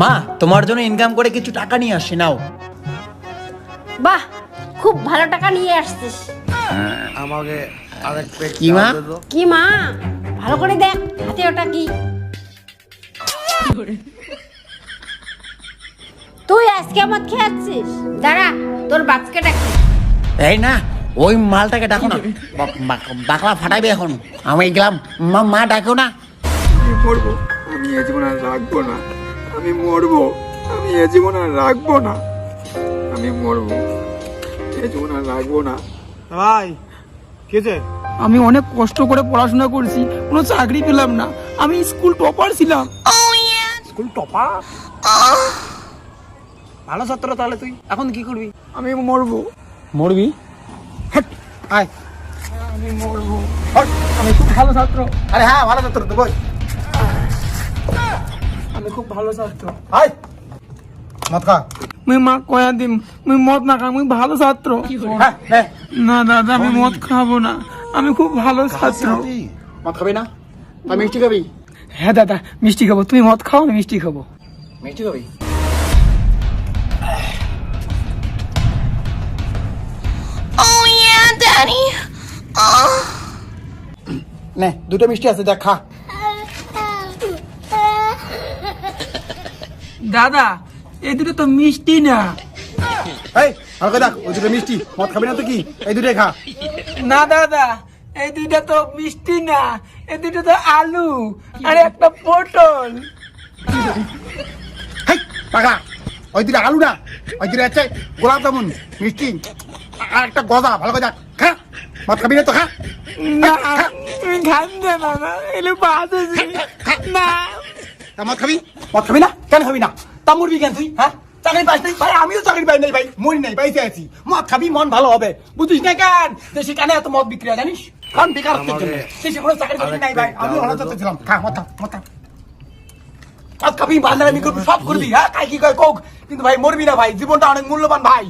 মা তোমার জন্য ইনকাম করে কিছু টাকা নিয়ে আসি নাও। বাহ খুব ভালো টাকা নিয়ে আসছিস। আমাকে আরেক প্লেট কি মা? কি মা? ভালো করে দেখ হাতে ওটা কি? তুই আজকে আমার খেয়াচ্ছিস দাঁড়া তোর বাচ্চাকে ডাকি। এই না ওই মালটাকে ডাকো না। বাকলা ফাটাইবে এখন। আমি গেলাম মা মা ডাকো না। আমি মরবো আমি এ জীবন আর রাখব না। আমি মরবো আমি এ জীবন আর রাখব না। আমি মরবো এ জীবন আর রাখব না। ভাই কেছে আমি অনেক কষ্ট করে পড়াশোনা করছি কোনো চাকরি পেলাম না। আমি স্কুল টপার ছিলাম। School topper? ভালো ছাত্র তাহলে তুই। এখন কি করবি? আমি মরবো। মরবি? আয়। আমি মরবো। আমি খুব ভালো ছাত্র। আরে হ্যাঁ ভালো ছাত্র তো বল। আমি খুব ভালো ছাত্র। আয় মত খা। মুই মা কয়া দিম মুই মদ না খাই মুই ভালো ছাত্র। হ্যাঁ না দাদা আমি মদ খাব না। আমি খুব ভালো ছাত্র। মত খাবি না? তুই মিষ্টি খাবি? হ্যাঁ দাদা মিষ্টি খাব। তুমি মদ খাও আমি মিষ্টি খাব। মিষ্টি খাবি? নে দুটো মিষ্টি আছে দেখ খা। দাদা এই দুটো তো মিষ্টি না। এই আর দেখ ওই দুটো মিষ্টি। মদ খাবি না তো কি? এই দুটোই খা। না দাদা এই দুইটা তো মিষ্টি না এই দুটো তো আলু আর একটা পটল। হেই পাগলা ওই দুটো আলু না ওই দুটো হচ্ছে গোলাপ জামুন মিষ্টি। আর একটা গজা ভালো করে দেখ। খা মদ খাবি না তো খা। না তুমি খান দে না না এলে বাদ না। মদ খাবি? মদ খাবি না? কেন খাবি না? তা মরবি কেন তুই হ্যাঁ? চাকরি পাইস নাই? ভাই আমিও চাকরি পাই নাই ভাই। মরি নাই আছি। মদ খাবি মন ভালো হবে। বুঝিস না কেন? যে সেখানে এত মদ বিক্রি হয় জানিস? কারণ বেকারত্বের জন্য। সে কোনো চাকরি বাকরি নাই ভাই। আমি চাকরি ছিলাম। খা মদ মদ মদ খাবি করবি সব করবি হ্যাঁ? কাই কি কয় কোক। কিন্তু ভাই মরবি না ভাই। জীবনটা অনেক মূল্যবান ভাই।